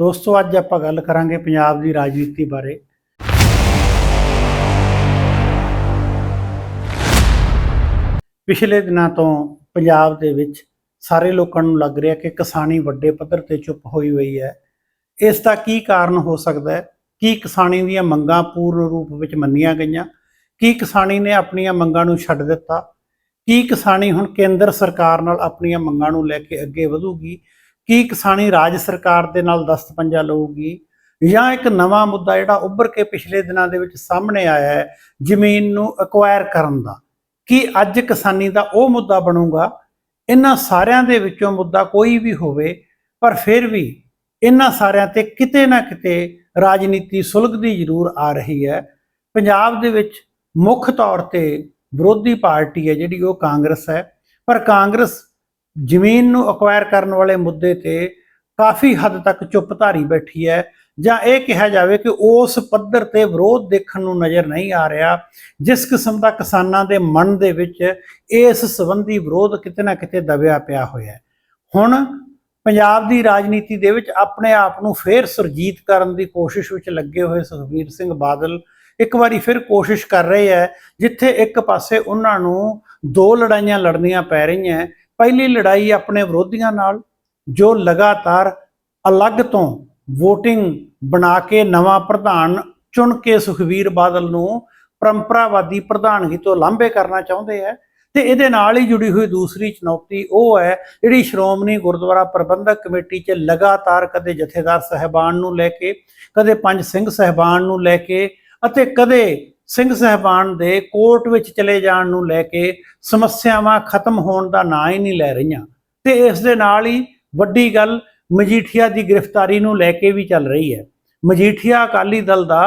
ਦੋਸਤੋ, ਅੱਜ ਆਪਾਂ ਗੱਲ ਕਰਾਂਗੇ ਪੰਜਾਬ ਦੀ ਰਾਜਨੀਤੀ ਬਾਰੇ। ਪਿਛਲੇ ਦਿਨਾਂ ਤੋਂ ਪੰਜਾਬ ਦੇ ਵਿੱਚ ਸਾਰੇ ਲੋਕਾਂ ਨੂੰ ਲੱਗ ਰਿਹਾ ਕਿ ਕਿਸਾਨੀ ਵੱਡੇ ਪੱਧਰ ਤੇ ਚੁੱਪ ਹੋਈ ਹੋਈ ਹੈ। ਇਸ ਦਾ ਕੀ ਕਾਰਨ ਹੋ ਸਕਦਾ ਹੈ? ਕੀ ਕਿਸਾਨੀ ਦੀਆਂ ਮੰਗਾਂ ਪੂਰਨ ਰੂਪ ਵਿੱਚ ਮੰਨੀਆਂ ਗਈਆਂ? ਕੀ ਕਿਸਾਨੀ ਨੇ ਆਪਣੀਆਂ ਮੰਗਾਂ ਨੂੰ ਛੱਡ ਦਿੱਤਾ? ਕੀ ਕਿਸਾਨੀ ਹੁਣ ਕੇਂਦਰ ਸਰਕਾਰ ਨਾਲ ਆਪਣੀਆਂ ਮੰਗਾਂ ਨੂੰ ਲੈ ਕੇ ਅੱਗੇ ਵਧੂਗੀ? ਕੀ ਕਿਸਾਨੀ ਰਾਜ ਸਰਕਾਰ ਦੇ ਨਾਲ ਦਸਤਪੰਜਾ ਲਊਗੀ? ਜਾਂ ਇੱਕ ਨਵਾਂ ਮੁੱਦਾ ਜਿਹੜਾ ਉੱਭਰ ਕੇ ਪਿਛਲੇ ਦਿਨਾਂ ਦੇ ਵਿੱਚ ਸਾਹਮਣੇ ਆਇਆ ਹੈ, ਜ਼ਮੀਨ ਨੂੰ ਐਕਵਾਇਰ ਕਰਨ ਦਾ। ਕੀ ਅੱਜ ਕਿਸਾਨੀ ਦਾ ਉਹ ਮੁੱਦਾ ਬਣੂਗਾ? ਇਹਨਾਂ ਸਾਰਿਆਂ ਦੇ ਵਿੱਚੋਂ ਮੁੱਦਾ ਕੋਈ ਵੀ ਹੋਵੇ, ਪਰ ਫਿਰ ਵੀ ਇਹਨਾਂ ਸਾਰਿਆਂ ਤੇ ਕਿਤੇ ਨਾ ਕਿਤੇ ਰਾਜਨੀਤੀ ਸੁਲਗਦੀ ਜ਼ਰੂਰ ਆ ਰਹੀ ਹੈ। ਪੰਜਾਬ ਦੇ ਵਿੱਚ ਮੁੱਖ ਤੌਰ ਤੇ ਵਿਰੋਧੀ ਪਾਰਟੀ ਹੈ ਜਿਹੜੀ ਉਹ ਕਾਂਗਰਸ ਹੈ, ਪਰ ਕਾਂਗਰਸ ਜ਼ਮੀਨ ਨੂੰ ਅਕਵਾਇਰ ਕਰਨ ਵਾਲੇ ਮੁੱਦੇ ਤੇ ਕਾਫੀ ਹੱਦ ਤੱਕ ਚੁੱਪ ਧਾਰੀ ਬੈਠੀ ਹੈ। ਜਾਂ ਇਹ ਕਿਹਾ ਜਾਵੇ ਕਿ ਉਸ ਪੱਧਰ ਤੇ ਵਿਰੋਧ ਦੇਖਣ ਨੂੰ ਨਜ਼ਰ ਨਹੀਂ ਆ ਰਿਹਾ, ਜਿਸ ਕਿਸਮ ਦਾ ਕਿਸਾਨਾਂ ਦੇ ਮਨ ਦੇ ਵਿੱਚ ਇਸ ਸੰਬੰਧੀ ਵਿਰੋਧ ਕਿਤੇ ਨਾ ਕਿਤੇ ਦਬਿਆ ਪਿਆ ਹੋਇਆ ਹੈ। ਹੁਣ ਪੰਜਾਬ ਦੀ ਰਾਜਨੀਤੀ ਦੇ ਵਿੱਚ ਆਪਣੇ ਆਪ ਨੂੰ ਫੇਰ ਸੁਰਜੀਤ ਕਰਨ ਦੀ ਕੋਸ਼ਿਸ਼ ਵਿੱਚ ਲੱਗੇ ਹੋਏ ਸੁਖਬੀਰ ਸਿੰਘ ਬਾਦਲ ਇੱਕ ਵਾਰੀ ਫਿਰ ਕੋਸ਼ਿਸ਼ ਕਰ ਰਹੇ ਹੈ, ਜਿੱਥੇ ਇੱਕ ਪਾਸੇ ਉਹਨਾਂ ਨੂੰ ਦੋ ਲੜਾਈਆਂ ਲੜਨੀਆਂ ਪੈ ਰਹੀਆਂ ਪਹਿਲੀ ਲੜਾਈ ਆਪਣੇ ਵਿਰੋਧੀਆਂ ਨਾਲ, ਜੋ ਲਗਾਤਾਰ ਅਲੱਗ ਤੋਂ VOTING ਬਣਾ ਕੇ ਨਵਾਂ ਪ੍ਰਧਾਨ ਚੁਣ ਕੇ ਸੁਖਬੀਰ ਬਾਦਲ ਨੂੰ ਪਰੰਪਰਾਵਾਦੀ ਪ੍ਰਧਾਨਗੀ ਤੋਂ ਲਾਂਭੇ ਕਰਨਾ ਚਾਹੁੰਦੇ ਹੈ ਤੇ ਇਹਦੇ ਨਾਲ ਹੀ ਜੁੜੀ ਹੋਈ ਦੂਸਰੀ ਚੁਣੌਤੀ ਉਹ ਹੈ, ਜਿਹੜੀ ਸ਼੍ਰੋਮਣੀ ਗੁਰਦੁਆਰਾ ਪ੍ਰਬੰਧਕ ਕਮੇਟੀ 'ਚ ਲਗਾਤਾਰ ਕਦੇ ਜਥੇਦਾਰ ਸਹਿਬਾਨ ਨੂੰ ਲੈ ਕੇ, ਕਦੇ ਪੰਜ ਸਿੰਘ ਸਹਿਬਾਨ ਨੂੰ ਲੈ ਕੇ ਅਤੇ ਕਦੇ ਸਿੰਘ ਸਹਿਬਾਨ ਦੇ ਕੋਰਟ ਵਿੱਚ ਚਲੇ ਜਾਣ ਨੂੰ ਲੈ ਕੇ ਸਮੱਸਿਆਵਾਂ ਖਤਮ ਹੋਣ ਦਾ ਨਾਂ ਹੀ ਨਹੀਂ ਲੈ ਰਹੀਆਂ। ਤੇ ਇਸ ਦੇ ਨਾਲ ਹੀ ਵੱਡੀ ਗੱਲ ਮਜੀਠੀਆ ਦੀ ਗ੍ਰਿਫਤਾਰੀ ਨੂੰ ਲੈ ਕੇ ਵੀ ਚੱਲ ਰਹੀ ਹੈ। ਮਜੀਠੀਆ ਅਕਾਲੀ ਦਲ ਦਾ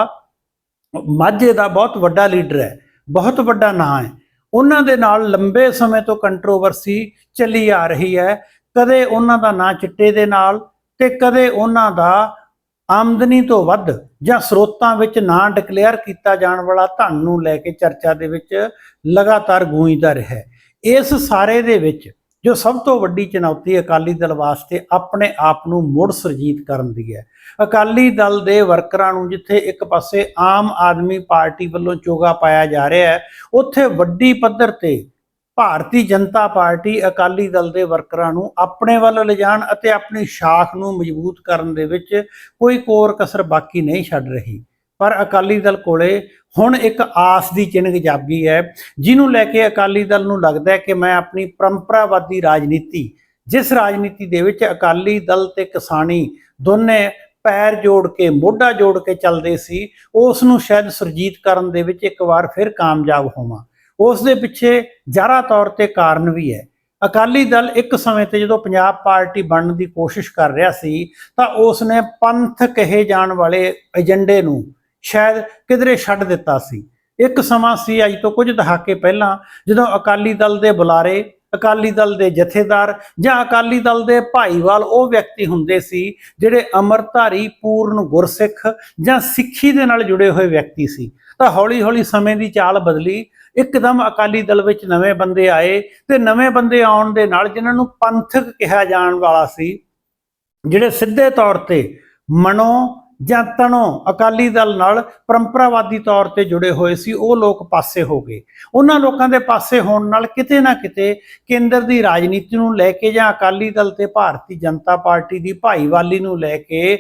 ਮਾਝੇ ਦਾ ਬਹੁਤ ਵੱਡਾ ਲੀਡਰ ਹੈ, ਬਹੁਤ ਵੱਡਾ ਨਾਂ ਹੈ। ਉਹਨਾਂ ਦੇ ਨਾਲ ਲੰਬੇ ਸਮੇਂ ਤੋਂ ਕੰਟਰੋਵਰਸੀ ਚੱਲੀ ਆ ਰਹੀ ਹੈ। ਕਦੇ ਉਹਨਾਂ ਦਾ ਨਾਂ ਚਿੱਟੇ ਦੇ ਨਾਲ ਤੇ ਕਦੇ ਉਹਨਾਂ ਦਾ ਆਮਦਨੀ ਤੋਂ ਵੱਧ ਜਾਂ ਸਰੋਤਾਂ ਵਿੱਚ ਨਾ ਡਿਕਲੇਅਰ ਕੀਤਾ ਜਾਣ ਵਾਲਾ ਧਨ ਨੂੰ ਲੈ ਕੇ ਚਰਚਾ ਦੇ ਵਿੱਚ ਲਗਾਤਾਰ ਗੂੰਜਦਾ ਰਿਹਾ ਇਸ ਸਾਰੇ ਦੇ ਵਿੱਚ ਜੋ ਸਭ ਤੋਂ ਵੱਡੀ ਚੁਣੌਤੀ ਅਕਾਲੀ ਦਲ ਵਾਸਤੇ ਆਪਣੇ ਆਪ ਨੂੰ ਮੁੜ ਸੁਰਜੀਤ ਕਰਨ ਦੀ ਹੈ। ਅਕਾਲੀ ਦਲ ਦੇ ਵਰਕਰਾਂ ਨੂੰ ਜਿੱਥੇ ਇੱਕ ਪਾਸੇ ਆਮ ਆਦਮੀ ਪਾਰਟੀ ਵੱਲੋਂ ਚੋਗਾ ਪਾਇਆ ਜਾ ਰਿਹਾ ਹੈ, ਉੱਥੇ ਵੱਡੀ ਪੱਧਰ ਤੇ ਭਾਰਤੀ ਜਨਤਾ ਪਾਰਟੀ ਅਕਾਲੀ ਦਲ ਦੇ ਵਰਕਰਾਂ ਨੂੰ ਆਪਣੇ ਵੱਲ ਲਿਜਾਣ ਅਤੇ ਆਪਣੀ ਸ਼ਾਖ ਨੂੰ ਮਜ਼ਬੂਤ ਕਰਨ ਦੇ ਵਿੱਚ ਕੋਈ ਕੋਰ ਕਸਰ ਬਾਕੀ ਨਹੀਂ ਛੱਡ ਰਹੀ। ਪਰ ਅਕਾਲੀ ਦਲ ਕੋਲੇ ਹੁਣ ਇੱਕ ਆਸ ਦੀ ਚਿੰਨ੍ਹ ਜਾਗੀ ਹੈ, ਜਿਹਨੂੰ ਲੈ ਕੇ ਅਕਾਲੀ ਦਲ ਨੂੰ ਲੱਗਦਾ ਹੈ ਕਿ ਮੈਂ ਆਪਣੀ ਪਰੰਪਰਾਵਾਦੀ ਰਾਜਨੀਤੀ, ਜਿਸ ਰਾਜਨੀਤੀ ਦੇ ਵਿੱਚ ਅਕਾਲੀ ਦਲ ਤੇ ਕਿਸਾਨੀ ਦੋਨੇ ਪੈਰ ਜੋੜ ਕੇ, ਮੋਢਾ ਜੋੜ ਕੇ ਚੱਲਦੇ ਸੀ, ਉਸ ਨੂੰ ਸ਼ਾਇਦ ਸੁਰਜੀਤ ਕਰਨ ਦੇ ਵਿੱਚ ਇੱਕ ਵਾਰ ਫਿਰ ਕਾਮਯਾਬ ਹੋਵਾਂ। ਉਸ ਦੇ ਪਿੱਛੇ ਜ਼ਿਆਦਾ ਤੌਰ ਤੇ ਕਾਰਨ ਵੀ ਹੈ। ਅਕਾਲੀ ਦਲ ਇੱਕ ਸਮੇਂ ਤੇ ਜਦੋਂ ਪੰਜਾਬ ਪਾਰਟੀ ਬਣਨ ਦੀ ਕੋਸ਼ਿਸ਼ ਕਰ ਰਿਹਾ ਸੀ, ਤਾਂ ਉਸ ਨੇ ਪੰਥ ਕਹੇ ਜਾਣ ਵਾਲੇ ਏਜੰਡੇ ਨੂੰ ਸ਼ਾਇਦ ਕਿਧਰੇ ਛੱਡ ਦਿੱਤਾ ਸੀ। ਇੱਕ ਸਮਾਂ ਸੀ ਅੱਜ ਤੋਂ ਕੁਝ ਦਹਾਕੇ ਪਹਿਲਾਂ, ਜਦੋਂ ਅਕਾਲੀ ਦਲ ਦੇ ਬੁਲਾਰੇ, ਅਕਾਲੀ ਦਲ ਦੇ ਜਥੇਦਾਰ ਜਾਂ ਅਕਾਲੀ ਦਲ ਦੇ ਭਾਈਵਾਲ ਉਹ ਵਿਅਕਤੀ ਹੁੰਦੇ ਸੀ ਜਿਹੜੇ ਅਮਰਧਾਰੀ, ਪੂਰਨ ਗੁਰਸਿੱਖ ਜਾਂ ਸਿੱਖੀ ਦੇ ਨਾਲ ਜੁੜੇ ਹੋਏ ਵਿਅਕਤੀ ਸੀ। ਤਾਂ ਹੌਲੀ-ਹੌਲੀ ਸਮੇਂ ਦੀ ਚਾਲ ਬਦਲੀ। ਇੱਕਦਮ ਅਕਾਲੀ ਦਲ ਵਿੱਚ ਨਵੇਂ ਬੰਦੇ ਆਏ ਤੇ ਨਵੇਂ ਬੰਦੇ ਆਉਣ ਦੇ ਨਾਲ ਜਿਨ੍ਹਾਂ ਨੂੰ ਪੰਥਕ ਕਿਹਾ ਜਾਣ ਵਾਲਾ ਸੀ, ਜਿਹੜੇ ਸਿੱਧੇ ਤੌਰ ਤੇ ਮਨੋ ਜਾਂ ਤਣੋ ਅਕਾਲੀ ਦਲ ਨਾਲ ਪਰੰਪਰਾਵਾਦੀ ਤੌਰ ਤੇ ਜੁੜੇ ਹੋਏ ਸੀ, ਉਹ ਲੋਕ ਪਾਸੇ ਹੋ ਗਏ। ਉਹਨਾਂ ਲੋਕਾਂ ਦੇ ਪਾਸੇ ਹੋਣ ਨਾਲ ਕਿਤੇ ਨਾ ਕਿਤੇ ਕੇਂਦਰ ਦੀ ਰਾਜਨੀਤੀ ਨੂੰ ਲੈ ਕੇ ਜਾਂ ਅਕਾਲੀ ਦਲ ਤੇ ਭਾਰਤੀ ਜਨਤਾ ਪਾਰਟੀ ਦੀ ਭਾਈਵਾਲੀ ਨੂੰ ਲੈ ਕੇ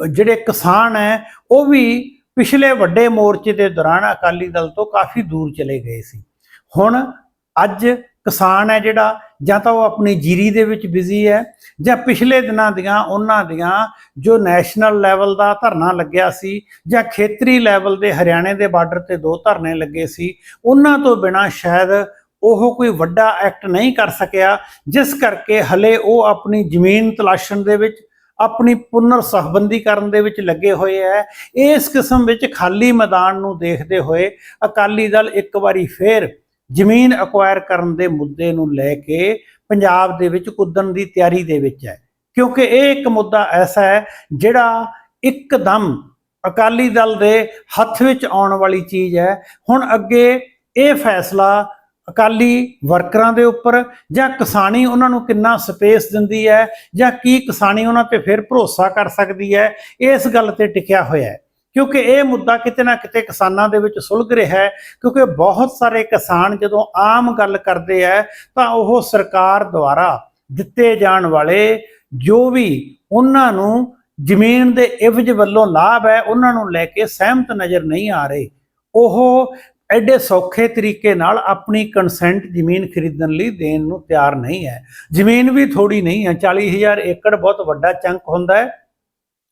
ਜਿਹੜੇ ਕਿਸਾਨ ਹੈ, ਉਹ ਵੀ ਪਿਛਲੇ ਵੱਡੇ ਮੋਰਚੇ ਦੇ ਦੌਰਾਨ ਅਕਾਲੀ ਦਲ ਤੋਂ ਕਾਫੀ ਦੂਰ ਚਲੇ ਗਏ ਸੀ। ਹੁਣ ਅੱਜ ਕਿਸਾਨ ਹੈ ਜਿਹੜਾ, ਜਾਂ ਤਾਂ ਉਹ ਆਪਣੀ ਜੀਰੀ ਦੇ ਵਿੱਚ ਬਿਜ਼ੀ ਹੈ, ਜਾਂ ਪਿਛਲੇ ਦਿਨਾਂ ਦੀਆਂ ਉਹਨਾਂ ਦੀਆਂ ਜੋ ਨੈਸ਼ਨਲ ਲੈਵਲ ਦਾ ਧਰਨਾ ਲੱਗਿਆ ਸੀ, ਜਾਂ ਖੇਤਰੀ ਲੈਵਲ ਦੇ ਹਰਿਆਣੇ ਦੇ ਬਾਰਡਰ ਤੇ ਦੋ ਧਰਨੇ ਲੱਗੇ ਸੀ, ਉਹਨਾਂ ਤੋਂ ਬਿਨਾ ਸ਼ਾਇਦ ਉਹ ਕੋਈ ਵੱਡਾ ਐਕਟ ਨਹੀਂ ਕਰ ਸਕਿਆ, ਜਿਸ ਕਰਕੇ ਹਲੇ ਉਹ ਆਪਣੀ ਜ਼ਮੀਨ ਤਲਾਸ਼ਣ ਦੇ ਵਿੱਚ ਆਪਣੀ ਪੁਨਰ ਸਹਬੰਦੀ ਕਰਨ ਦੇ ਵਿੱਚ ਲੱਗੇ ਹੋਏ ਹੈ ਇਸ ਕਿਸਮ ਵਿੱਚ ਖਾਲੀ ਮੈਦਾਨ ਨੂੰ ਦੇਖਦੇ ਹੋਏ ਅਕਾਲੀ ਦਲ ਇੱਕ ਵਾਰੀ ਫੇਰ ਜ਼ਮੀਨ ਅਕਵਾਇਰ ਕਰਨ ਦੇ ਮੁੱਦੇ ਨੂੰ ਲੈ ਕੇ ਪੰਜਾਬ ਦੇ ਵਿੱਚ ਕੁੱਦਣ ਦੀ ਤਿਆਰੀ ਦੇ ਵਿੱਚ ਹੈ ਕਿਉਂਕਿ ਇਹ ਇੱਕ ਮੁੱਦਾ ਐਸਾ ਹੈ ਜਿਹੜਾ ਇੱਕਦਮ ਅਕਾਲੀ ਦਲ ਦੇ ਹੱਥ ਵਿੱਚ ਆਉਣ ਵਾਲੀ ਚੀਜ਼ ਹੈ ਹੁਣ ਅੱਗੇ ਇਹ ਫੈਸਲਾ ਅਕਾਲੀ ਵਰਕਰਾਂ ਦੇ ਉੱਪਰ ਜਾਂ ਕਿਸਾਨੀ ਉਹਨਾਂ ਨੂੰ ਕਿੰਨਾ ਸਪੇਸ ਦਿੰਦੀ ਹੈ ਜਾਂ ਕੀ ਕਿਸਾਨੀ ਉਹਨਾਂ ਤੇ ਫਿਰ ਭਰੋਸਾ ਕਰ ਸਕਦੀ ਹੈ, ਇਸ ਗੱਲ ਤੇ ਟਿਕਿਆ ਹੋਇਆ ਹੈ। ਕਿਉਂਕਿ ਇਹ ਮੁੱਦਾ ਕਿਤੇ ਨਾ ਕਿਤੇ ਕਿਸਾਨਾਂ ਦੇ ਵਿੱਚ ਸੁਲਝ ਰਿਹਾ ਹੈ, ਕਿਉਂਕਿ ਬਹੁਤ ਸਾਰੇ ਕਿਸਾਨ ਜਦੋਂ ਆਮ ਗੱਲ ਕਰਦੇ ਆ, ਤਾਂ ਉਹ ਸਰਕਾਰ ਦੁਆਰਾ ਦਿੱਤੇ ਜਾਣ ਵਾਲੇ ਜੋ ਵੀ ਉਹਨਾਂ ਨੂੰ ਜ਼ਮੀਨ ਦੇ ਇਵਜ ਵੱਲੋਂ ਲਾਭ ਹੈ, ਉਹਨਾਂ ਨੂੰ ਲੈ ਕੇ ਸਹਿਮਤ ਨਜ਼ਰ ਨਹੀਂ ਆ ਰਹੇ। ਉਹ ਐਡੇ ਸੌਖੇ ਤਰੀਕੇ ਨਾਲ ਆਪਣੀ ਕੰਸੈਂਟ ਜ਼ਮੀਨ ਖਰੀਦਣ ਲਈ ਦੇਣ ਨੂੰ ਤਿਆਰ ਨਹੀਂ ਹੈ। ਜ਼ਮੀਨ ਵੀ ਥੋੜੀ ਨਹੀਂ ਹੈ 40000 ਏਕੜ ਬਹੁਤ ਵੱਡਾ ਚੰਕ ਹੁੰਦਾ ਹੈ।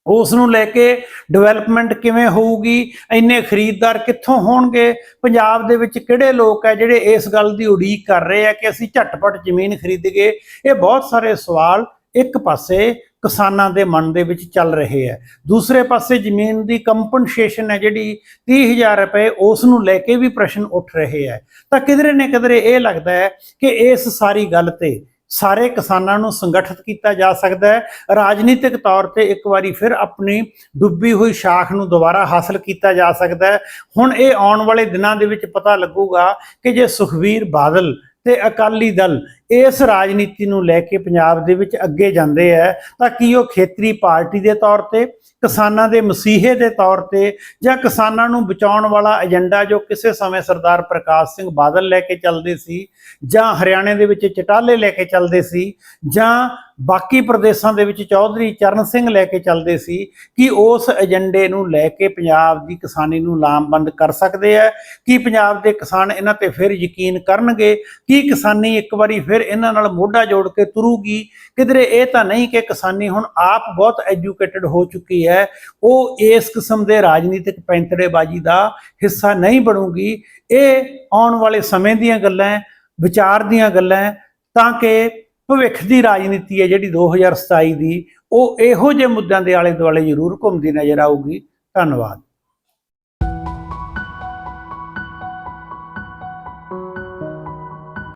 ਉਸ ਨੂੰ ਲੈ ਕੇ ਡਿਵੈਲਪਮੈਂਟ ਕਿਵੇਂ ਹੋਊਗੀ, ਇੰਨੇ ਖਰੀਦਦਾਰ ਕਿੱਥੋਂ ਹੋਣਗੇ, ਪੰਜਾਬ ਦੇ ਵਿੱਚ ਕਿਹੜੇ ਲੋਕ ਹੈ ਜਿਹੜੇ ਇਸ ਗੱਲ ਦੀ ਉਡੀਕ ਕਰ ਰਹੇ ਆ ਕਿ ਅਸੀਂ ਝਟਪਟ ਜ਼ਮੀਨ ਖਰੀਦੀਏ? ਇਹ ਬਹੁਤ ਸਾਰੇ ਸਵਾਲ ਇੱਕ ਪਾਸੇ ਕਿਸਾਨਾਂ ਦੇ ਮਨ ਦੇ ਵਿੱਚ ਚੱਲ ਰਹੇ ਹੈ। ਦੂਸਰੇ ਪਾਸੇ ਜ਼ਮੀਨ ਦੀ ਕੰਪਨਸੇਸ਼ਨ ਹੈ ਜਿਹੜੀ 30000 ਰੁਪਏ, ਉਸ ਨੂੰ ਲੈ ਕੇ ਵੀ ਪ੍ਰਸ਼ਨ ਉੱਠ ਰਹੇ ਹੈ। ਤਾਂ ਕਿਧਰੇ ਨੇ ਕਿਧਰੇ ਇਹ ਲੱਗਦਾ ਹੈ ਕਿ ਇਸ ਸਾਰੀ ਗੱਲ ਤੇ ਸਾਰੇ ਕਿਸਾਨਾਂ ਨੂੰ ਸੰਗਠਿਤ ਕੀਤਾ ਜਾ ਸਕਦਾ ਹੈ। ਰਾਜਨੀਤਿਕ ਤੌਰ ਤੇ ਇੱਕ ਵਾਰੀ ਫਿਰ ਆਪਣੀ ਡੁੱਬੀ ਹੋਈ ਸ਼ਾਖ ਨੂੰ ਦੁਬਾਰਾ ਹਾਸਲ ਕੀਤਾ ਜਾ ਸਕਦਾ ਹੈ। ਹੁਣ ਇਹ ਆਉਣ ਵਾਲੇ ਦਿਨਾਂ ਦੇ ਵਿੱਚ ਪਤਾ ਲੱਗੂਗਾ ਕਿ ਜੇ ਸੁਖਵੀਰ ਬਾਦਲ ਤੇ ਅਕਾਲੀ ਦਲ ਇਸ ਰਾਜਨੀਤੀ ਨੂੰ ਲੈ ਕੇ ਪੰਜਾਬ ਦੇ ਵਿੱਚ ਅੱਗੇ ਜਾਂਦੇ ਹੈ ਤਾਂ ਕੀ ਉਹ ਖੇਤਰੀ ਪਾਰਟੀ ਦੇ ਤੌਰ ਤੇ, ਕਿਸਾਨਾਂ ਦੇ ਮਸੀਹੇ ਦੇ ਤੌਰ ਤੇ, ਜਾਂ ਕਿਸਾਨਾਂ ਨੂੰ ਬਚਾਉਣ ਵਾਲਾ ਏਜੰਡਾ ਜੋ ਕਿਸੇ ਸਮੇਂ ਸਰਦਾਰ ਪ੍ਰਕਾਸ਼ ਸਿੰਘ ਬਾਦਲ ਲੈ ਕੇ ਚੱਲਦੇ ਸੀ, ਜਾਂ ਹਰਿਆਣੇ ਦੇ ਵਿੱਚ ਚਟਾਲੇ ਲੈ ਕੇ ਚੱਲਦੇ ਸੀ, ਜਾਂ ਬਾਕੀ ਪ੍ਰਦੇਸ਼ਾਂ ਦੇ ਵਿੱਚ ਚੌਧਰੀ ਚਰਨ ਸਿੰਘ ਲੈ ਕੇ ਚੱਲਦੇ ਸੀ, ਕਿ ਉਸ ਏਜੰਡੇ ਨੂੰ ਲੈ ਕੇ ਪੰਜਾਬ ਦੀ ਕਿਸਾਨੀ ਨੂੰ ਲਾਮਬੰਦ ਕਰ ਸਕਦੇ ਆ? ਕੀ ਪੰਜਾਬ ਦੇ ਕਿਸਾਨ ਇਹਨਾਂ ਤੇ ਫਿਰ ਯਕੀਨ ਕਰਨਗੇ? ਕੀ ਕਿਸਾਨੀ ਇੱਕ ਵਾਰੀ ਫਿਰ ਫਿਰ ਇਹਨਾਂ ਨਾਲ ਮੋਢਾ ਜੋੜ ਕੇ ਤੁਰੂਗੀ। ਕਿਧਰੇ ਇਹ ਤਾਂ ਨਹੀਂ ਕਿ ਕਿਸਾਨੀ ਹੁਣ ਆਪ ਬਹੁਤ ਐਜੂਕੇਟਡ ਹੋ ਚੁੱਕੀ ਹੈ। ਉਹ ਇਸ ਕਿਸਮ ਦੇ ਰਾਜਨੀਤਿਕ ਪੈਂਤੜੇਬਾਜ਼ੀ ਦਾ ਹਿੱਸਾ ਨਹੀਂ ਬਣੂਗੀ। ਇਹ ਆਉਣ ਵਾਲੇ ਸਮੇਂ ਦੀਆਂ ਗੱਲਾਂ ਵਿਚਾਰ ਦੀਆਂ ਗੱਲਾਂ ਤਾਂ ਕਿ ਭਵਿੱਖ ਦੀ ਰਾਜਨੀਤੀ ਹੈ ਜਿਹੜੀ 2027 ਦੀ, ਉਹ ਇਹੋ ਜਿਹੇ ਮੁੱਦਿਆਂ ਦੇ ਆਲੇ ਦੁਆਲੇ ਜ਼ਰੂਰ ਘੁੰਮਦੀ ਨਜ਼ਰ ਆਊਗੀ। ਧੰਨਵਾਦ।